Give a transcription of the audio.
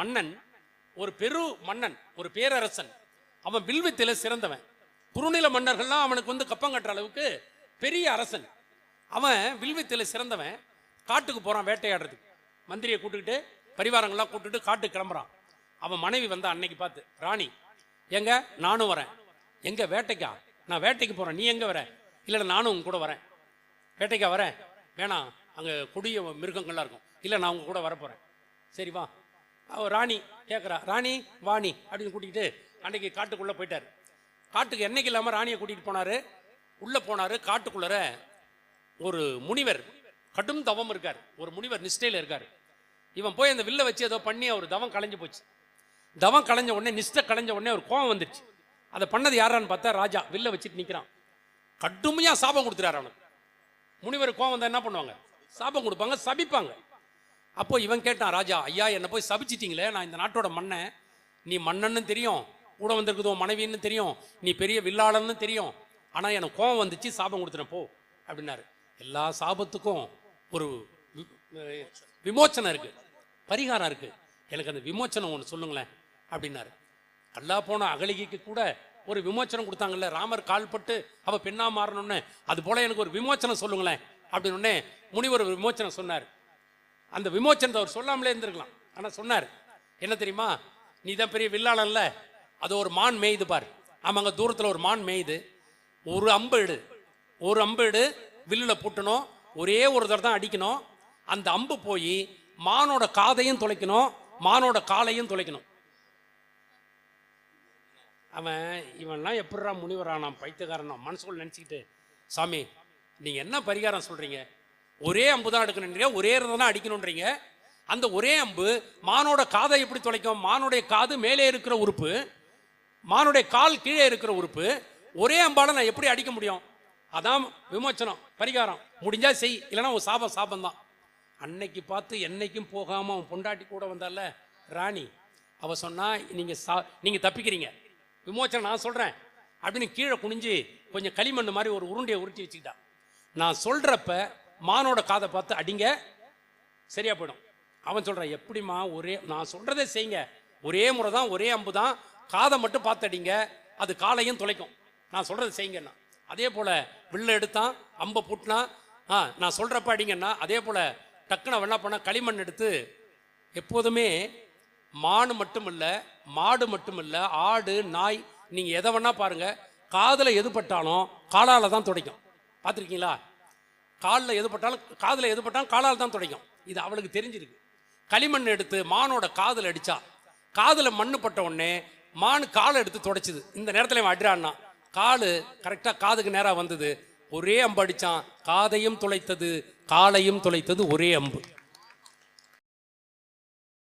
மன்னன் ஒரு பெரு மன்னன் ஒரு பேரரசன். அவன் வில்வித்தில சிறந்தவன். குறுநில மன்னர்கள்லாம் அவனுக்கு வந்து கப்பம் கட்டுற அளவுக்கு பெரிய அரசன். அவன் வில்வித்தில சிறந்தவன். காட்டுக்கு போகிறான் வேட்டையாடுறதுக்கு. மந்திரியை கூட்டுக்கிட்டு பரிவாரங்கள்லாம் கூட்டுட்டு காட்டுக்கு கிளம்புறான். அவன் மனைவி வந்தா அன்னைக்கு பார்த்து ராணி எங்க? நானும் வரேன். எங்க? வேட்டைக்கா? நான் வேட்டைக்கு போறேன். நீ எங்க வர? இல்லை நானும் உங்க கூட வரேன். வேட்டைக்கா வரேன்? வேணாம். அங்கே கொடிய மிருகங்கள்லாம் இருக்கும். இல்லை நான் உங்க கூட வரப்போறேன் சரி வா. அவர் ராணி கேட்குறா ராணி வாணி அப்படின்னு கூட்டிகிட்டு அன்னைக்கு காட்டுக்குள்ளே போயிட்டார். காட்டுக்கு என்னைக்கு இல்லாமல் ராணியை கூட்டிகிட்டு போனார்? உள்ளே போனார் காட்டுக்குள்ளர ஒரு முனிவர். கடும் தவம் இருக்கார். ஒரு முனிவர் நிஷ்டையில் இருக்கார். இவன் போய் அந்த வில்லை வச்சு ஏதோ பண்ணி அவர் தவம் கலைஞ்சு போச்சு. தவம் கலைஞ்ச உடனே நிஷ்டை கலைஞ்ச உடனே ஒரு கோவம் வந்துருச்சு. அதை பண்ணது யாரான்னு பார்த்தா ராஜா வில்லை வச்சுட்டு நிற்கிறான் கடுமையாக சாபம் கொடுத்துறாரு அவனுக்கு. முனிவர் கோவம் வந்தால் என்ன பண்ணுவாங்க? சாபம் கொடுப்பாங்க சபிப்பாங்க. அப்போ இவன் கேட்டான் ராஜா ஐயா என்னை போய் சபிச்சிட்டீங்களே? நான் இந்த நாட்டோட மன்னன். நீ மன்னன்னு தெரியும் கூட வந்திருக்குது உன் மனைவின்னு தெரியும் நீ பெரிய வில்லாளன்னு தெரியும். ஆனால் எனக்கு கோவம் வந்துச்சு சாபம் கொடுத்துட்டேன் போ அப்படின்னாரு. எல்லா சாபத்துக்கும் ஒரு விமோச்சனம் இருக்குது பரிகாரம் இருக்குது எனக்கு அந்த விமோச்சனம் ஒன்று சொல்லுங்களேன் அப்படின்னாரு. அல்லா போன அகலிகைக்கு கூட ஒரு விமோச்சனம் கொடுத்தாங்கல்ல ராமர் கால்பட்டு அவள் பெண்ணாக மாறணும்னு. அது போல் எனக்கு ஒரு விமோச்சனம் சொல்லுங்களேன் அப்படின்னு முனிவர் ஒரு விமோச்சனம் சொன்னார். அந்த விமோச்சனத்தை அவர் சொல்லாமலே இருந்திருக்கலாம். ஆனால் சொன்னார் என்ன தெரியுமா? நீ தான் பெரிய வில்லாளன்ல அது ஒரு மான் மேயுது பார். ஆமாங்க தூரத்தில் ஒரு மான் மேயுது. ஒரு அம்பு எடு. ஒரு அம்பு எடு வில்லில் பூட்டணும். ஒரே ஒரு தடவை தான் அடிக்கணும். அந்த அம்பு போய் மானோட காதையும் துளைக்கணும் மானோட காலையும் துளைக்கணும் அவன் இவன்லாம் எப்படிடா முனிவரானான் பைத்தியக்காரனா. மனசுக்குள்ள நினச்சிக்கிட்டு சாமி நீங்கள் என்ன பரிகாரம் சொல்கிறீங்க ஒரே அம்பு தான் எடுக்கணுன்றீங்க ஒரே தான் அடிக்கணுன்றீங்க. அந்த ஒரே அம்பு மானோட காதை எப்படி துளைக்கும் மானுடைய காது மேலே இருக்கிற உறுப்பு மானுடைய கால் கீழே இருக்கிற உறுப்பு ஒரே அம்பால நான் எப்படி அடிக்க முடியும்? அதான் விமோச்சனம் பரிகாரம். முடிஞ்சா செய் இல்லைன்னா ஒரு சாபம் சாபம் தான் அன்னைக்கு பார்த்து என்னைக்கும் போகாமல் அவன் பொண்டாட்டி கூட வந்தால ராணி அவ சொன்னா நீங்க சா நீங்க தப்பிக்கிறீங்க. விமோச்சனம் நான் சொல்றேன். அப்படின்னு கீழே குனிஞ்சு கொஞ்சம் களிமண் மாதிரி ஒரு உருண்டையை உருட்டி வச்சுக்கிட்டான் நான் சொல்றப்ப மானோட காதை பார்த்து அடிங்க. சரியா போயிடும். அவன் சொல்றான் எப்படிம்மா ஒரே நான் சொல்றதே செய்யுங்க. ஒரே முறை தான் ஒரே அம்பு தான். காதை மட்டும் பார்த்து அடிங்க. அது காலையும் துளைக்கும் நான் சொல்றதை செய்யுங்கண்ணா அதே போல வில்ல எடுத்தான் அம்பை புட்டினா ஆ நான் சொல்றப்ப அடிங்கன்னா அதே போல டக்குன்னு அவன் என்ன பண்ண களிமண் எடுத்து எப்போதுமே மான் மட்டும் இல்லை மாடு மட்டும் இல்லை ஆடு நாய் நீங்கள் எதை வேணா பாருங்கள் காதில் எது பட்டாலும் காலால தான் துடைக்கும். பார்த்துருக்கீங்களா? காலில் எது பட்டாலும் காதில் எது பட்டாலும் காலால் தான் துடைக்கும். இது அவளுக்கு தெரிஞ்சிருக்கு. களிமண் எடுத்து மானோட காதில் அடித்தா காதில் மண்ணு பட்ட உடனே மான் காலை எடுத்து துடைச்சிது. இந்த நேரத்தில் இவன் அடிறான்னா காலு கரெக்டாக காதுக்கு நேராக வந்தது. ஒரே அம்பு அடிச்சான். காதையும் துளைத்தது காலையும் துளைத்தது ஒரே அம்பு.